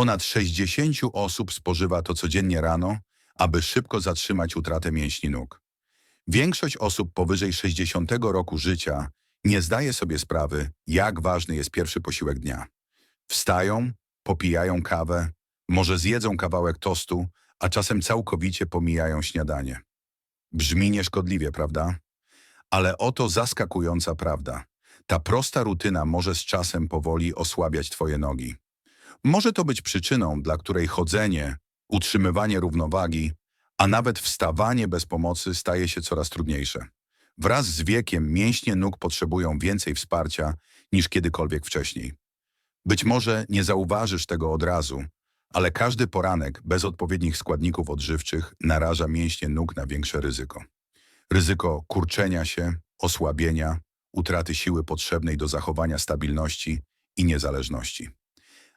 Ponad 60 osób spożywa to codziennie rano, aby szybko zatrzymać utratę mięśni nóg. Większość osób powyżej 60 roku życia nie zdaje sobie sprawy, jak ważny jest pierwszy posiłek dnia. Wstają, popijają kawę, może zjedzą kawałek tostu, a czasem całkowicie pomijają śniadanie. Brzmi nieszkodliwie, prawda? Ale oto zaskakująca prawda. Ta prosta rutyna może z czasem powoli osłabiać Twoje nogi. Może to być przyczyną, dla której chodzenie, utrzymywanie równowagi, a nawet wstawanie bez pomocy staje się coraz trudniejsze. Wraz z wiekiem mięśnie nóg potrzebują więcej wsparcia niż kiedykolwiek wcześniej. Być może nie zauważysz tego od razu, ale każdy poranek bez odpowiednich składników odżywczych naraża mięśnie nóg na większe ryzyko. Ryzyko kurczenia się, osłabienia, utraty siły potrzebnej do zachowania stabilności i niezależności.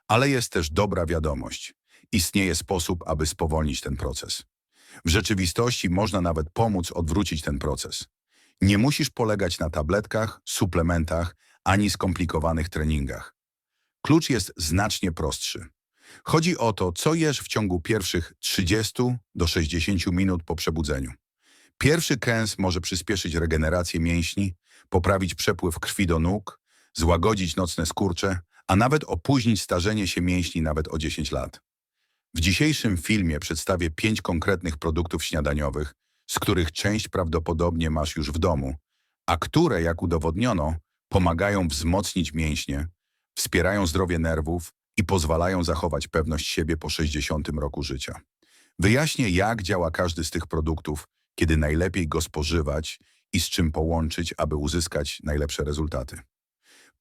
Ale jest też dobra wiadomość. Istnieje sposób, aby spowolnić ten proces. W rzeczywistości można nawet pomóc odwrócić ten proces. Nie musisz polegać na tabletkach, suplementach ani skomplikowanych treningach. Klucz jest znacznie prostszy. Chodzi o to, co jesz w ciągu pierwszych 30 do 60 minut po przebudzeniu. Pierwszy kęs może przyspieszyć regenerację mięśni, poprawić przepływ krwi do nóg, złagodzić nocne skurcze, a nawet opóźnić starzenie się mięśni nawet o 10 lat. W dzisiejszym filmie przedstawię pięć konkretnych produktów śniadaniowych, z których część prawdopodobnie masz już w domu, a które, jak udowodniono, pomagają wzmocnić mięśnie, wspierają zdrowie nerwów i pozwalają zachować pewność siebie po 60 roku życia. Wyjaśnię, jak działa każdy z tych produktów, kiedy najlepiej go spożywać i z czym połączyć, aby uzyskać najlepsze rezultaty.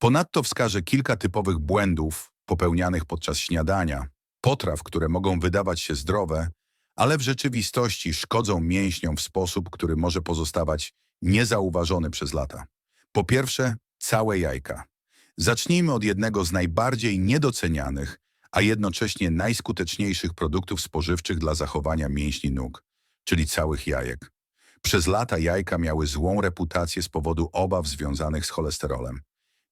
Ponadto wskażę kilka typowych błędów popełnianych podczas śniadania, potraw, które mogą wydawać się zdrowe, ale w rzeczywistości szkodzą mięśniom w sposób, który może pozostawać niezauważony przez lata. Po pierwsze, całe jajka. Zacznijmy od jednego z najbardziej niedocenianych, a jednocześnie najskuteczniejszych produktów spożywczych dla zachowania mięśni nóg, czyli całych jajek. Przez lata jajka miały złą reputację z powodu obaw związanych z cholesterolem.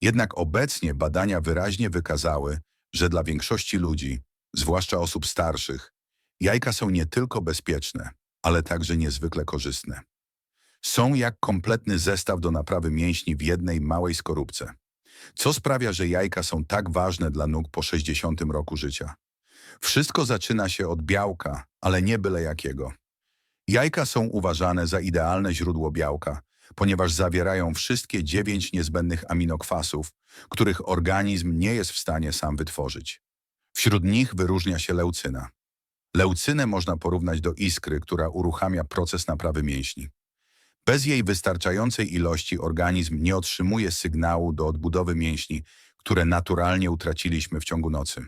Jednak obecnie badania wyraźnie wykazały, że dla większości ludzi, zwłaszcza osób starszych, jajka są nie tylko bezpieczne, ale także niezwykle korzystne. Są jak kompletny zestaw do naprawy mięśni w jednej małej skorupce. Co sprawia, że jajka są tak ważne dla nóg po 60 roku życia? Wszystko zaczyna się od białka, ale nie byle jakiego. Jajka są uważane za idealne źródło białka, ponieważ zawierają wszystkie dziewięć niezbędnych aminokwasów, których organizm nie jest w stanie sam wytworzyć. Wśród nich wyróżnia się leucyna. Leucynę można porównać do iskry, która uruchamia proces naprawy mięśni. Bez jej wystarczającej ilości organizm nie otrzymuje sygnału do odbudowy mięśni, które naturalnie utraciliśmy w ciągu nocy.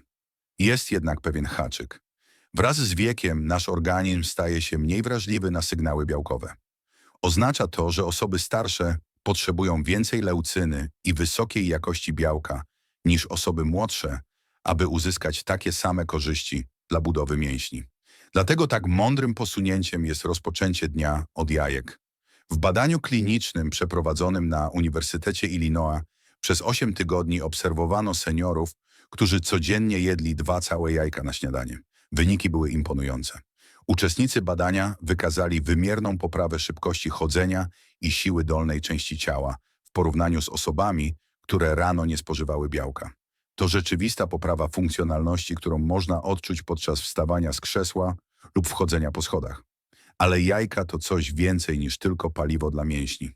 Jest jednak pewien haczyk. Wraz z wiekiem nasz organizm staje się mniej wrażliwy na sygnały białkowe. Oznacza to, że osoby starsze potrzebują więcej leucyny i wysokiej jakości białka niż osoby młodsze, aby uzyskać takie same korzyści dla budowy mięśni. Dlatego tak mądrym posunięciem jest rozpoczęcie dnia od jajek. W badaniu klinicznym przeprowadzonym na Uniwersytecie Illinois przez 8 tygodni obserwowano seniorów, którzy codziennie jedli dwa całe jajka na śniadanie. Wyniki były imponujące. Uczestnicy badania wykazali wymierną poprawę szybkości chodzenia i siły dolnej części ciała w porównaniu z osobami, które rano nie spożywały białka. To rzeczywista poprawa funkcjonalności, którą można odczuć podczas wstawania z krzesła lub wchodzenia po schodach. Ale jajka to coś więcej niż tylko paliwo dla mięśni.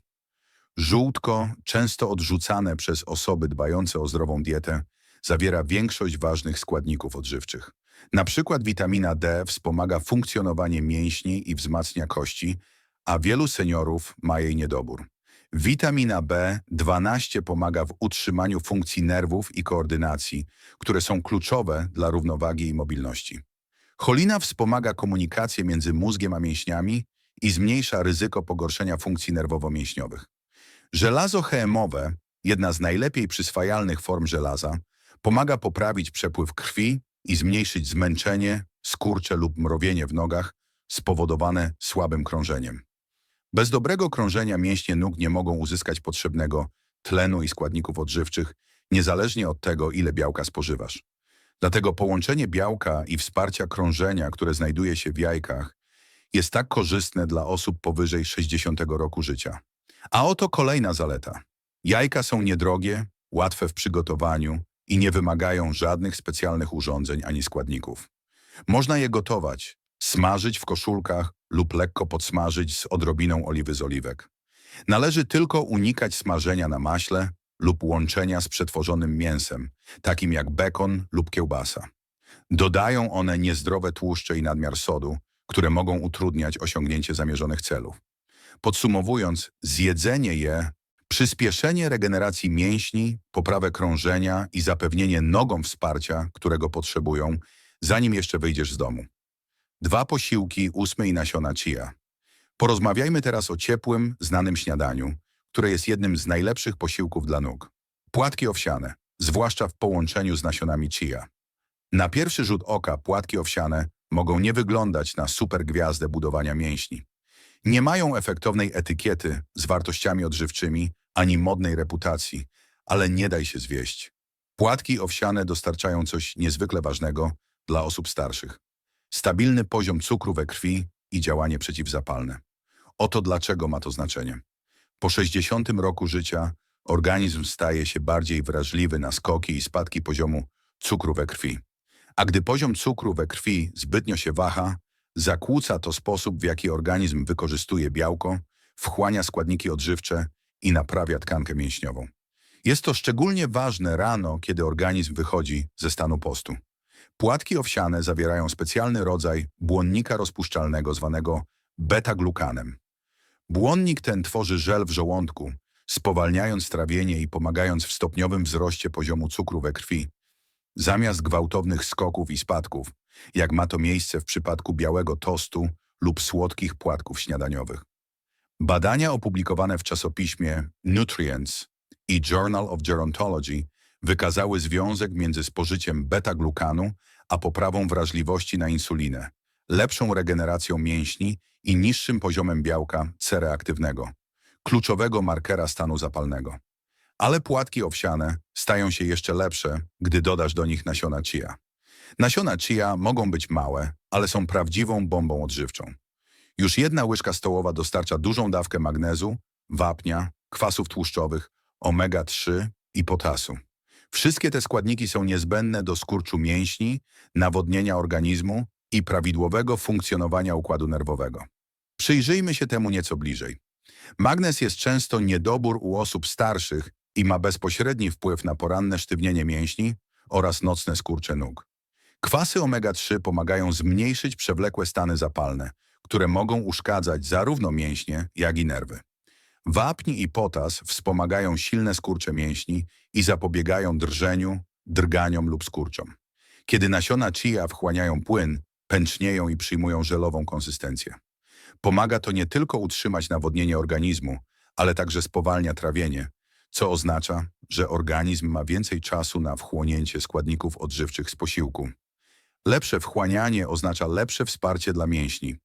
Żółtko, często odrzucane przez osoby dbające o zdrową dietę, zawiera większość ważnych składników odżywczych. Na przykład witamina D wspomaga funkcjonowanie mięśni i wzmacnia kości, a wielu seniorów ma jej niedobór. Witamina B12 pomaga w utrzymaniu funkcji nerwów i koordynacji, które są kluczowe dla równowagi i mobilności. Cholina wspomaga komunikację między mózgiem a mięśniami i zmniejsza ryzyko pogorszenia funkcji nerwowo-mięśniowych. Żelazo hemowe, jedna z najlepiej przyswajalnych form żelaza, pomaga poprawić przepływ krwi i zmniejszyć zmęczenie, skurcze lub mrowienie w nogach spowodowane słabym krążeniem. Bez dobrego krążenia mięśnie nóg nie mogą uzyskać potrzebnego tlenu i składników odżywczych, niezależnie od tego, ile białka spożywasz. Dlatego połączenie białka i wsparcia krążenia, które znajduje się w jajkach, jest tak korzystne dla osób powyżej 60 roku życia. A oto kolejna zaleta. Jajka są niedrogie, łatwe w przygotowaniu i nie wymagają żadnych specjalnych urządzeń ani składników. Można je gotować, smażyć w koszulkach lub lekko podsmażyć z odrobiną oliwy z oliwek. Należy tylko unikać smażenia na maśle lub łączenia z przetworzonym mięsem, takim jak bekon lub kiełbasa. Dodają one niezdrowe tłuszcze i nadmiar sodu, które mogą utrudniać osiągnięcie zamierzonych celów. Podsumowując, zjedzenie je, przyspieszenie regeneracji mięśni, poprawę krążenia i zapewnienie nogom wsparcia, którego potrzebują, zanim jeszcze wyjdziesz z domu. Dwa posiłki ósmej nasiona chia. Porozmawiajmy teraz o ciepłym, znanym śniadaniu, które jest jednym z najlepszych posiłków dla nóg. Płatki owsiane, zwłaszcza w połączeniu z nasionami chia. Na pierwszy rzut oka płatki owsiane mogą nie wyglądać na supergwiazdę budowania mięśni. Nie mają efektownej etykiety z wartościami odżywczymi ani modnej reputacji, ale nie daj się zwieść. Płatki owsiane dostarczają coś niezwykle ważnego dla osób starszych. Stabilny poziom cukru we krwi i działanie przeciwzapalne. Oto dlaczego ma to znaczenie. Po 60 roku życia organizm staje się bardziej wrażliwy na skoki i spadki poziomu cukru we krwi. A gdy poziom cukru we krwi zbytnio się waha, zakłóca to sposób, w jaki organizm wykorzystuje białko, wchłania składniki odżywcze i naprawia tkankę mięśniową. Jest to szczególnie ważne rano, kiedy organizm wychodzi ze stanu postu. Płatki owsiane zawierają specjalny rodzaj błonnika rozpuszczalnego zwanego beta-glukanem. Błonnik ten tworzy żel w żołądku, spowalniając trawienie i pomagając w stopniowym wzroście poziomu cukru we krwi, zamiast gwałtownych skoków i spadków, jak ma to miejsce w przypadku białego tostu lub słodkich płatków śniadaniowych. Badania opublikowane w czasopiśmie Nutrients i Journal of Gerontology wykazały związek między spożyciem beta-glukanu a poprawą wrażliwości na insulinę, lepszą regeneracją mięśni i niższym poziomem białka C-reaktywnego, kluczowego markera stanu zapalnego. Ale płatki owsiane stają się jeszcze lepsze, gdy dodasz do nich nasiona chia. Nasiona chia mogą być małe, ale są prawdziwą bombą odżywczą. Już jedna łyżka stołowa dostarcza dużą dawkę magnezu, wapnia, kwasów tłuszczowych, omega-3 i potasu. Wszystkie te składniki są niezbędne do skurczu mięśni, nawodnienia organizmu i prawidłowego funkcjonowania układu nerwowego. Przyjrzyjmy się temu nieco bliżej. Magnez jest często niedobór u osób starszych i ma bezpośredni wpływ na poranne sztywnienie mięśni oraz nocne skurcze nóg. Kwasy omega-3 pomagają zmniejszyć przewlekłe stany zapalne, które mogą uszkadzać zarówno mięśnie, jak i nerwy. Wapń i potas wspomagają silne skurcze mięśni i zapobiegają drżeniu, drganiom lub skurczom. Kiedy nasiona chia wchłaniają płyn, pęcznieją i przyjmują żelową konsystencję. Pomaga to nie tylko utrzymać nawodnienie organizmu, ale także spowalnia trawienie, co oznacza, że organizm ma więcej czasu na wchłonięcie składników odżywczych z posiłku. Lepsze wchłanianie oznacza lepsze wsparcie dla mięśni.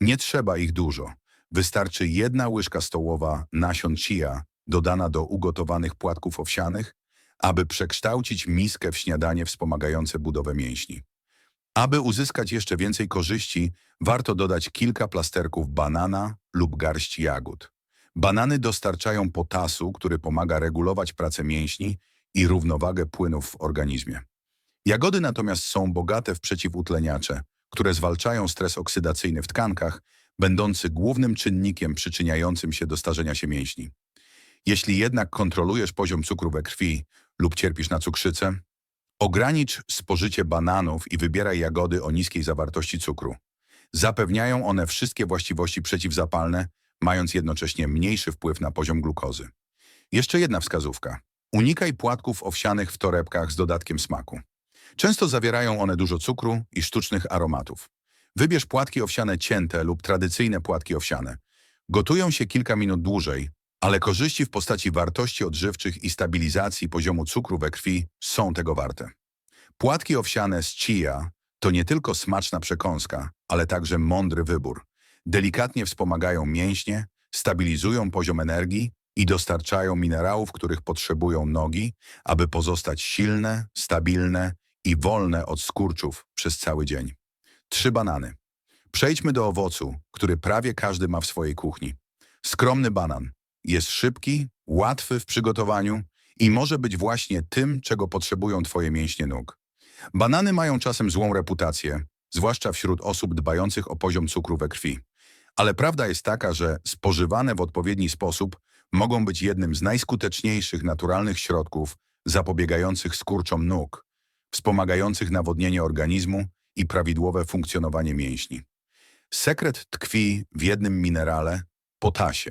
Nie trzeba ich dużo. Wystarczy jedna łyżka stołowa nasion chia dodana do ugotowanych płatków owsianych, aby przekształcić miskę w śniadanie wspomagające budowę mięśni. Aby uzyskać jeszcze więcej korzyści, warto dodać kilka plasterków banana lub garść jagód. Banany dostarczają potasu, który pomaga regulować pracę mięśni i równowagę płynów w organizmie. Jagody natomiast są bogate w przeciwutleniacze, które zwalczają stres oksydacyjny w tkankach, będący głównym czynnikiem przyczyniającym się do starzenia się mięśni. Jeśli jednak kontrolujesz poziom cukru we krwi lub cierpisz na cukrzycę, ogranicz spożycie bananów i wybieraj jagody o niskiej zawartości cukru. Zapewniają one wszystkie właściwości przeciwzapalne, mając jednocześnie mniejszy wpływ na poziom glukozy. Jeszcze jedna wskazówka. Unikaj płatków owsianych w torebkach z dodatkiem smaku. Często zawierają one dużo cukru i sztucznych aromatów. Wybierz płatki owsiane cięte lub tradycyjne płatki owsiane. Gotują się kilka minut dłużej, ale korzyści w postaci wartości odżywczych i stabilizacji poziomu cukru we krwi są tego warte. Płatki owsiane z chia to nie tylko smaczna przekąska, ale także mądry wybór. Delikatnie wspomagają mięśnie, stabilizują poziom energii i dostarczają minerałów, których potrzebują nogi, aby pozostać silne, stabilne i wolne od skurczów przez cały dzień. Trzy banany. Przejdźmy do owocu, który prawie każdy ma w swojej kuchni. Skromny banan. Jest szybki, łatwy w przygotowaniu i może być właśnie tym, czego potrzebują Twoje mięśnie nóg. Banany mają czasem złą reputację, zwłaszcza wśród osób dbających o poziom cukru we krwi. Ale prawda jest taka, że spożywane w odpowiedni sposób mogą być jednym z najskuteczniejszych naturalnych środków zapobiegających skurczom nóg, wspomagających nawodnienie organizmu i prawidłowe funkcjonowanie mięśni. Sekret tkwi w jednym minerale – potasie.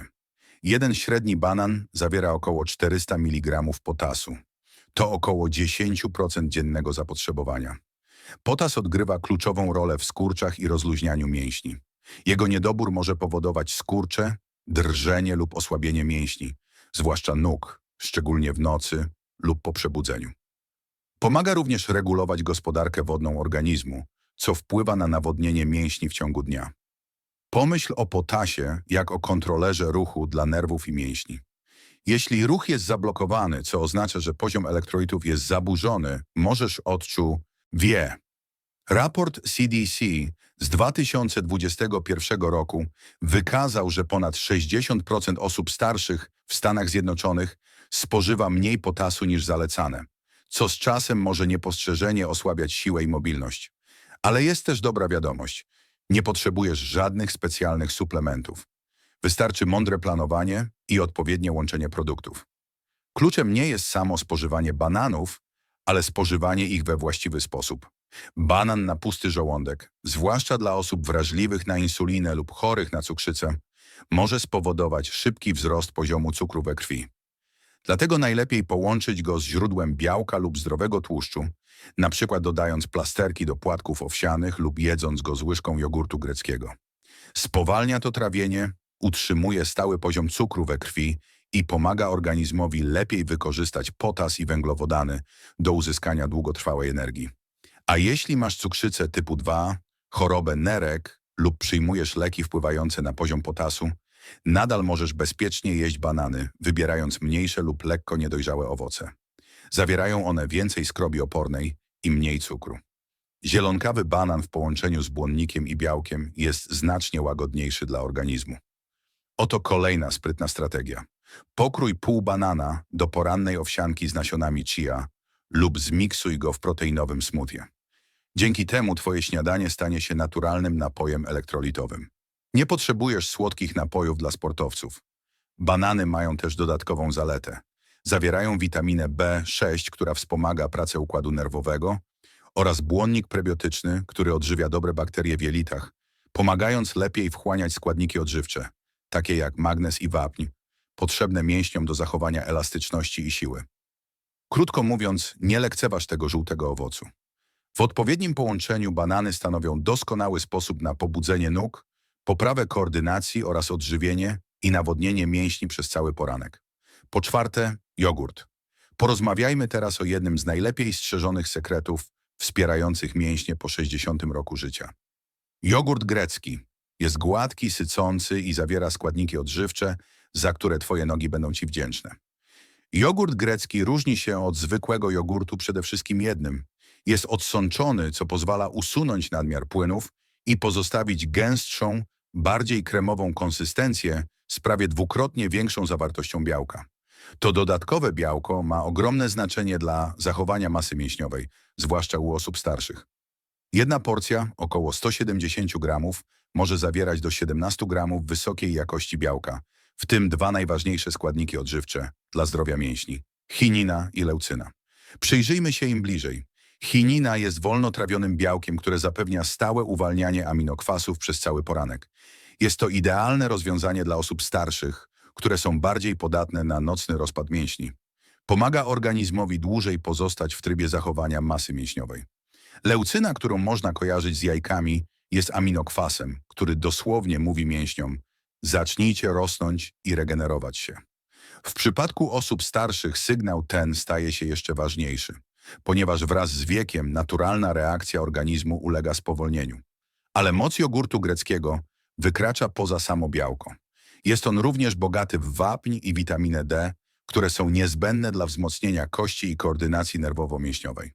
Jeden średni banan zawiera około 400 mg potasu. To około 10% dziennego zapotrzebowania. Potas odgrywa kluczową rolę w skurczach i rozluźnianiu mięśni. Jego niedobór może powodować skurcze, drżenie lub osłabienie mięśni, zwłaszcza nóg, szczególnie w nocy lub po przebudzeniu. Pomaga również regulować gospodarkę wodną organizmu, co wpływa na nawodnienie mięśni w ciągu dnia. Pomyśl o potasie jak o kontrolerze ruchu dla nerwów i mięśni. Jeśli ruch jest zablokowany, co oznacza, że poziom elektrolitów jest zaburzony, możesz odczuć wie. Raport CDC z 2021 roku wykazał, że ponad 60% osób starszych w Stanach Zjednoczonych spożywa mniej potasu niż zalecane, co z czasem może niepostrzeżenie osłabiać siłę i mobilność. Ale jest też dobra wiadomość. Nie potrzebujesz żadnych specjalnych suplementów. Wystarczy mądre planowanie i odpowiednie łączenie produktów. Kluczem nie jest samo spożywanie bananów, ale spożywanie ich we właściwy sposób. Banan na pusty żołądek, zwłaszcza dla osób wrażliwych na insulinę lub chorych na cukrzycę, może spowodować szybki wzrost poziomu cukru we krwi. Dlatego najlepiej połączyć go z źródłem białka lub zdrowego tłuszczu, przykład dodając plasterki do płatków owsianych lub jedząc go z łyżką jogurtu greckiego. Spowalnia to trawienie, utrzymuje stały poziom cukru we krwi i pomaga organizmowi lepiej wykorzystać potas i węglowodany do uzyskania długotrwałej energii. A jeśli masz cukrzycę typu 2, chorobę nerek lub przyjmujesz leki wpływające na poziom potasu, nadal możesz bezpiecznie jeść banany, wybierając mniejsze lub lekko niedojrzałe owoce. Zawierają one więcej skrobi opornej i mniej cukru. Zielonkawy banan w połączeniu z błonnikiem i białkiem jest znacznie łagodniejszy dla organizmu. Oto kolejna sprytna strategia. Pokrój pół banana do porannej owsianki z nasionami chia lub zmiksuj go w proteinowym smoothie. Dzięki temu twoje śniadanie stanie się naturalnym napojem elektrolitowym. Nie potrzebujesz słodkich napojów dla sportowców. Banany mają też dodatkową zaletę. Zawierają witaminę B6, która wspomaga pracę układu nerwowego oraz błonnik prebiotyczny, który odżywia dobre bakterie w jelitach, pomagając lepiej wchłaniać składniki odżywcze, takie jak magnez i wapń, potrzebne mięśniom do zachowania elastyczności i siły. Krótko mówiąc, nie lekceważ tego żółtego owocu. W odpowiednim połączeniu banany stanowią doskonały sposób na pobudzenie nóg, poprawę koordynacji oraz odżywienie i nawodnienie mięśni przez cały poranek. Po czwarte, jogurt. Porozmawiajmy teraz o jednym z najlepiej strzeżonych sekretów wspierających mięśnie po 60 roku życia. Jogurt grecki jest gładki, sycący i zawiera składniki odżywcze, za które Twoje nogi będą Ci wdzięczne. Jogurt grecki różni się od zwykłego jogurtu przede wszystkim jednym. Jest odsączony, co pozwala usunąć nadmiar płynów i pozostawić gęstszą, bardziej kremową konsystencję z prawie dwukrotnie większą zawartością białka. To dodatkowe białko ma ogromne znaczenie dla zachowania masy mięśniowej, zwłaszcza u osób starszych. Jedna porcja, około 170 gramów, może zawierać do 17 gramów wysokiej jakości białka, w tym dwa najważniejsze składniki odżywcze dla zdrowia mięśni – chinina i leucyna. Przyjrzyjmy się im bliżej. Chinina jest wolnotrawionym białkiem, które zapewnia stałe uwalnianie aminokwasów przez cały poranek. Jest to idealne rozwiązanie dla osób starszych, które są bardziej podatne na nocny rozpad mięśni. Pomaga organizmowi dłużej pozostać w trybie zachowania masy mięśniowej. Leucyna, którą można kojarzyć z jajkami, jest aminokwasem, który dosłownie mówi mięśniom zacznijcie rosnąć i regenerować się. W przypadku osób starszych sygnał ten staje się jeszcze ważniejszy, ponieważ wraz z wiekiem naturalna reakcja organizmu ulega spowolnieniu. Ale moc jogurtu greckiego wykracza poza samo białko. Jest on również bogaty w wapń i witaminę D, które są niezbędne dla wzmocnienia kości i koordynacji nerwowo-mięśniowej.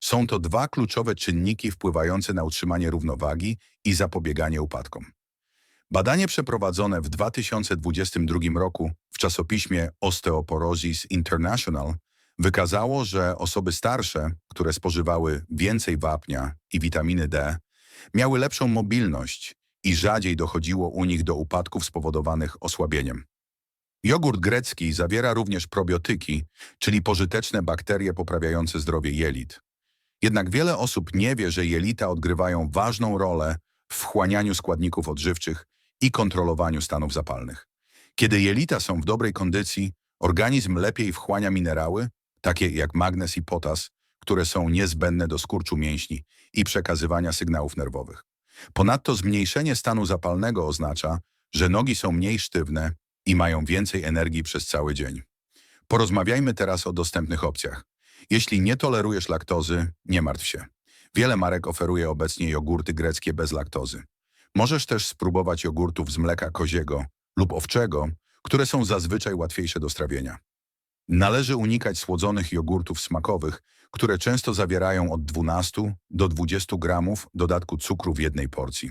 Są to dwa kluczowe czynniki wpływające na utrzymanie równowagi i zapobieganie upadkom. Badanie przeprowadzone w 2022 roku w czasopiśmie Osteoporosis International wykazało, że osoby starsze, które spożywały więcej wapnia i witaminy D, miały lepszą mobilność i rzadziej dochodziło u nich do upadków spowodowanych osłabieniem. Jogurt grecki zawiera również probiotyki, czyli pożyteczne bakterie poprawiające zdrowie jelit. Jednak wiele osób nie wie, że jelita odgrywają ważną rolę w wchłanianiu składników odżywczych i kontrolowaniu stanów zapalnych. Kiedy jelita są w dobrej kondycji, organizm lepiej wchłania minerały, takie jak magnez i potas, które są niezbędne do skurczu mięśni i przekazywania sygnałów nerwowych. Ponadto zmniejszenie stanu zapalnego oznacza, że nogi są mniej sztywne i mają więcej energii przez cały dzień. Porozmawiajmy teraz o dostępnych opcjach. Jeśli nie tolerujesz laktozy, nie martw się. Wiele marek oferuje obecnie jogurty greckie bez laktozy. Możesz też spróbować jogurtów z mleka koziego lub owczego, które są zazwyczaj łatwiejsze do strawienia. Należy unikać słodzonych jogurtów smakowych, które często zawierają od 12 do 20 gramów dodatku cukru w jednej porcji.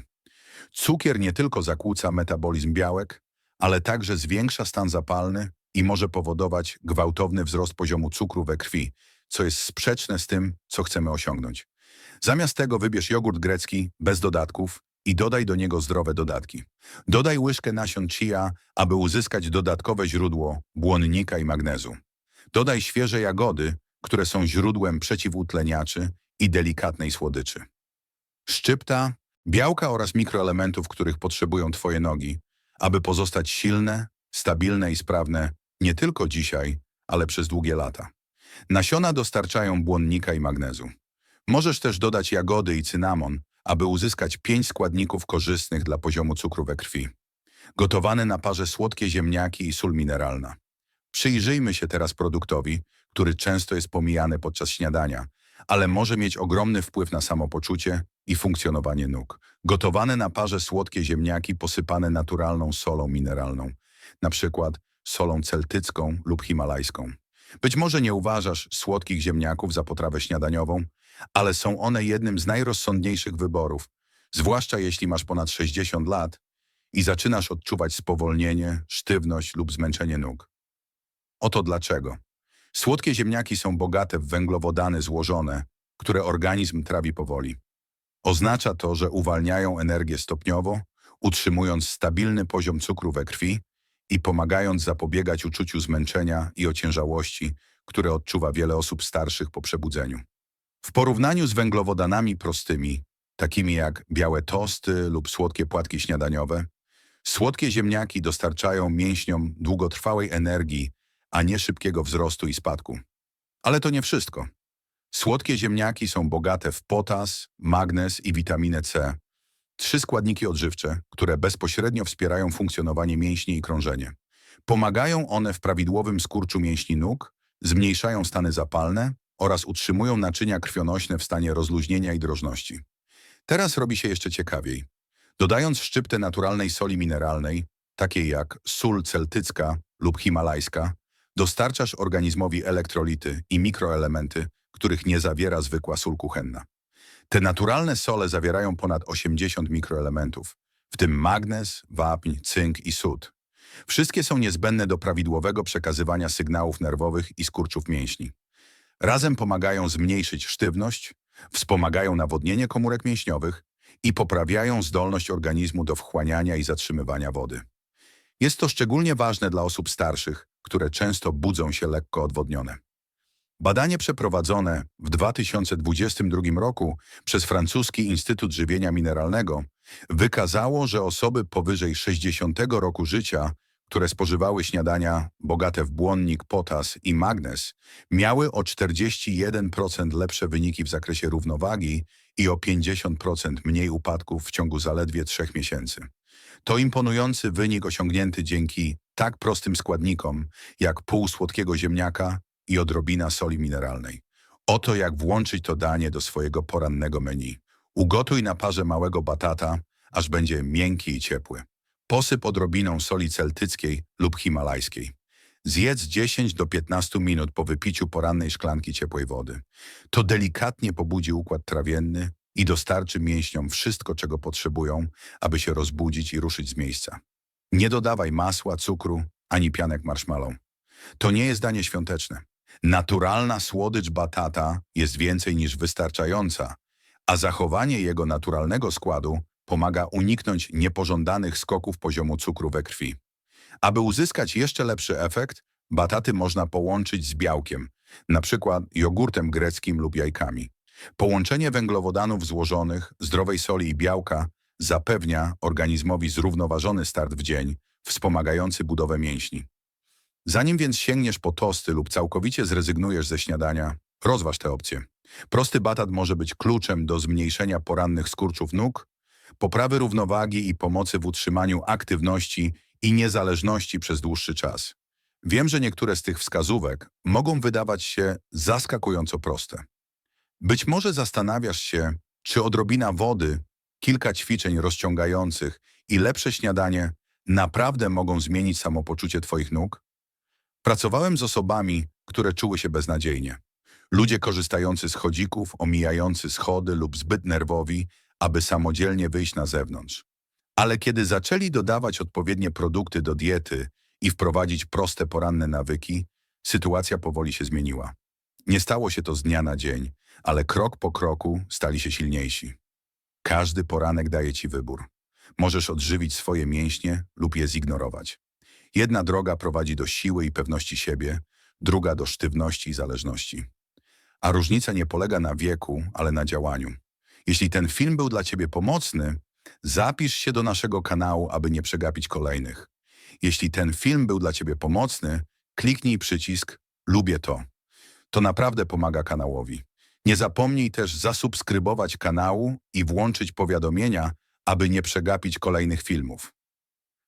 Cukier nie tylko zakłóca metabolizm białek, ale także zwiększa stan zapalny i może powodować gwałtowny wzrost poziomu cukru we krwi, co jest sprzeczne z tym, co chcemy osiągnąć. Zamiast tego wybierz jogurt grecki bez dodatków i dodaj do niego zdrowe dodatki. Dodaj łyżkę nasion chia, aby uzyskać dodatkowe źródło błonnika i magnezu. Dodaj świeże jagody, które są źródłem przeciwutleniaczy i delikatnej słodyczy. Szczypta, białka oraz mikroelementów, których potrzebują Twoje nogi, aby pozostać silne, stabilne i sprawne nie tylko dzisiaj, ale przez długie lata. Nasiona dostarczają błonnika i magnezu. Możesz też dodać jagody i cynamon, aby uzyskać pięć składników korzystnych dla poziomu cukru we krwi. Gotowane na parze słodkie ziemniaki i sól mineralna. Przyjrzyjmy się teraz produktowi, który często jest pomijany podczas śniadania, ale może mieć ogromny wpływ na samopoczucie i funkcjonowanie nóg. Gotowane na parze słodkie ziemniaki posypane naturalną solą mineralną, na przykład solą celtycką lub himalajską. Być może nie uważasz słodkich ziemniaków za potrawę śniadaniową, ale są one jednym z najrozsądniejszych wyborów, zwłaszcza jeśli masz ponad 60 lat i zaczynasz odczuwać spowolnienie, sztywność lub zmęczenie nóg. Oto dlaczego. Słodkie ziemniaki są bogate w węglowodany złożone, które organizm trawi powoli. Oznacza to, że uwalniają energię stopniowo, utrzymując stabilny poziom cukru we krwi i pomagając zapobiegać uczuciu zmęczenia i ociężałości, które odczuwa wiele osób starszych po przebudzeniu. W porównaniu z węglowodanami prostymi, takimi jak białe tosty lub słodkie płatki śniadaniowe, słodkie ziemniaki dostarczają mięśniom długotrwałej energii, a nie szybkiego wzrostu i spadku. Ale to nie wszystko. Słodkie ziemniaki są bogate w potas, magnez i witaminę C, trzy składniki odżywcze, które bezpośrednio wspierają funkcjonowanie mięśni i krążenie. Pomagają one w prawidłowym skurczu mięśni nóg, zmniejszają stany zapalne oraz utrzymują naczynia krwionośne w stanie rozluźnienia i drożności. Teraz robi się jeszcze ciekawiej. Dodając szczyptę naturalnej soli mineralnej, takiej jak sól celtycka lub himalajska, dostarczasz organizmowi elektrolity i mikroelementy, których nie zawiera zwykła sól kuchenna. Te naturalne sole zawierają ponad 80 mikroelementów, w tym magnez, wapń, cynk i sód. Wszystkie są niezbędne do prawidłowego przekazywania sygnałów nerwowych i skurczów mięśni. Razem pomagają zmniejszyć sztywność, wspomagają nawodnienie komórek mięśniowych i poprawiają zdolność organizmu do wchłaniania i zatrzymywania wody. Jest to szczególnie ważne dla osób starszych, które często budzą się lekko odwodnione. Badanie przeprowadzone w 2022 roku przez francuski Instytut Żywienia Mineralnego wykazało, że osoby powyżej 60 roku życia, które spożywały śniadania bogate w błonnik, potas i magnez, miały o 41% lepsze wyniki w zakresie równowagi i o 50% mniej upadków w ciągu zaledwie trzech miesięcy. To imponujący wynik osiągnięty dzięki tak prostym składnikom jak pół słodkiego ziemniaka i odrobina soli mineralnej. Oto jak włączyć to danie do swojego porannego menu. Ugotuj na parze małego batata, aż będzie miękki i ciepły. Posyp odrobiną soli celtyckiej lub himalajskiej. Zjedz 10 do 15 minut po wypiciu porannej szklanki ciepłej wody. To delikatnie pobudzi układ trawienny i dostarczy mięśniom wszystko, czego potrzebują, aby się rozbudzić i ruszyć z miejsca. Nie dodawaj masła, cukru ani pianek marshmallow. To nie jest danie świąteczne. Naturalna słodycz batata jest więcej niż wystarczająca, a zachowanie jego naturalnego składu pomaga uniknąć niepożądanych skoków poziomu cukru we krwi. Aby uzyskać jeszcze lepszy efekt, bataty można połączyć z białkiem, przykład jogurtem greckim lub jajkami. Połączenie węglowodanów złożonych, zdrowej soli i białka zapewnia organizmowi zrównoważony start w dzień, wspomagający budowę mięśni. Zanim więc sięgniesz po tosty lub całkowicie zrezygnujesz ze śniadania, rozważ te opcje. Prosty batat może być kluczem do zmniejszenia porannych skurczów nóg, poprawy równowagi i pomocy w utrzymaniu aktywności i niezależności przez dłuższy czas. Wiem, że niektóre z tych wskazówek mogą wydawać się zaskakująco proste. Być może zastanawiasz się, czy odrobina wody, kilka ćwiczeń rozciągających i lepsze śniadanie naprawdę mogą zmienić samopoczucie Twoich nóg? Pracowałem z osobami, które czuły się beznadziejnie. Ludzie korzystający z chodzików, omijający schody lub zbyt nerwowi, aby samodzielnie wyjść na zewnątrz. Ale kiedy zaczęli dodawać odpowiednie produkty do diety i wprowadzić proste poranne nawyki, sytuacja powoli się zmieniła. Nie stało się to z dnia na dzień, ale krok po kroku stali się silniejsi. Każdy poranek daje ci wybór. Możesz odżywić swoje mięśnie lub je zignorować. Jedna droga prowadzi do siły i pewności siebie, druga do sztywności i zależności. A różnica nie polega na wieku, ale na działaniu. Jeśli ten film był dla Ciebie pomocny, zapisz się do naszego kanału, aby nie przegapić kolejnych. Jeśli ten film był dla Ciebie pomocny, kliknij przycisk Lubię to. To naprawdę pomaga kanałowi. Nie zapomnij też zasubskrybować kanału i włączyć powiadomienia, aby nie przegapić kolejnych filmów.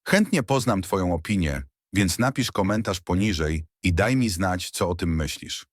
Chętnie poznam Twoją opinię, więc napisz komentarz poniżej i daj mi znać, co o tym myślisz.